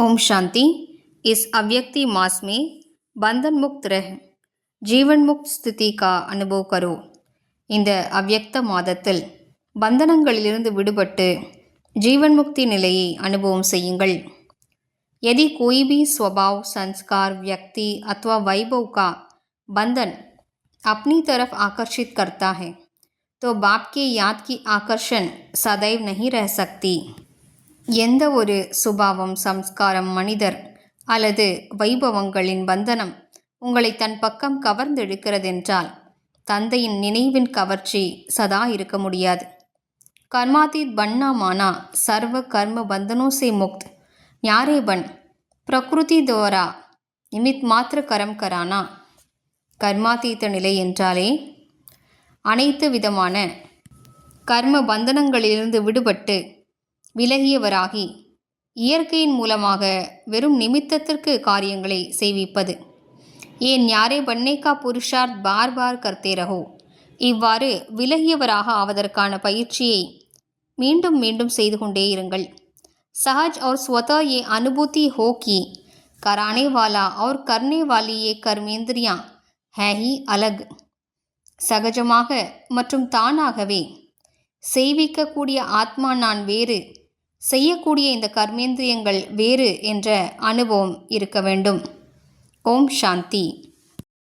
ओम शांति इस अव्यक्ति मास में बंधन मुक्त रह ஜீவன் முக்த் ஸ்திதி கா அனுபவ் கரோ இந்த அவ்யக்த மாதத்தில் பந்தனங்களிலிருந்து விடுபட்டு ஜீவன் முக்தி நிலையை அனுபவம் செய்யுங்கள் यदि कोई भी स्वभाव संस्कार व्यक्ति अथवा वैभव का बंधन अपनी तरफ आकर्षित करता है तो बाप के याद की आकर्षण सदैव नहीं रह सकती எந்த ஒரு சுபாவம் சம்ஸ்காரம் மனிதர் அல்லது வைபவங்களின் பந்தனம் உங்களை தன் பக்கம் கவர்ந்தெடுக்கிறதென்றால் தந்தையின் நினைவின் கவர்ச்சி சதா இருக்க முடியாது. கர்மாதீத் பண்ணாமானா சர்வ கர்ம பந்தனோ முக்த். ஞாரேபன் பிரகிருதி தோரா நிமித் மாத்திர கரம் கரானா கர்மாதீத்த நிலை என்றாலே அனைத்து விதமான கர்ம பந்தனங்களிலிருந்து விடுபட்டு விலகியவராகி இயற்கையின் மூலமாக வெறும் நிமித்தத்திற்கு காரியங்களை செய்விப்பது. ஏன் யாரே பன்னேக்கா புருஷார் பார் பார் கர்த்தேரகோ? இவ்வாறு விலகியவராக ஆவதற்கான பயிற்சியை மீண்டும் மீண்டும் செய்து கொண்டே இருங்கள். சஹஜ் அவர் ஸ்வத ஏ அனுபூதி ஹோக்கி கரானே வாலா அவர் கர்னே வாலி ஏ கர்மேந்திரியா ஹேஹி அலக். சகஜமாக மற்றும் தானாகவே செய்விக்கக்கூடிய ஆத்மா நான் வேறு செய்யக்கூடிய இந்த கர்மேந்திரியங்கள் வேறு என்ற அனுபவம் இருக்க வேண்டும். ஓம் சாந்தி.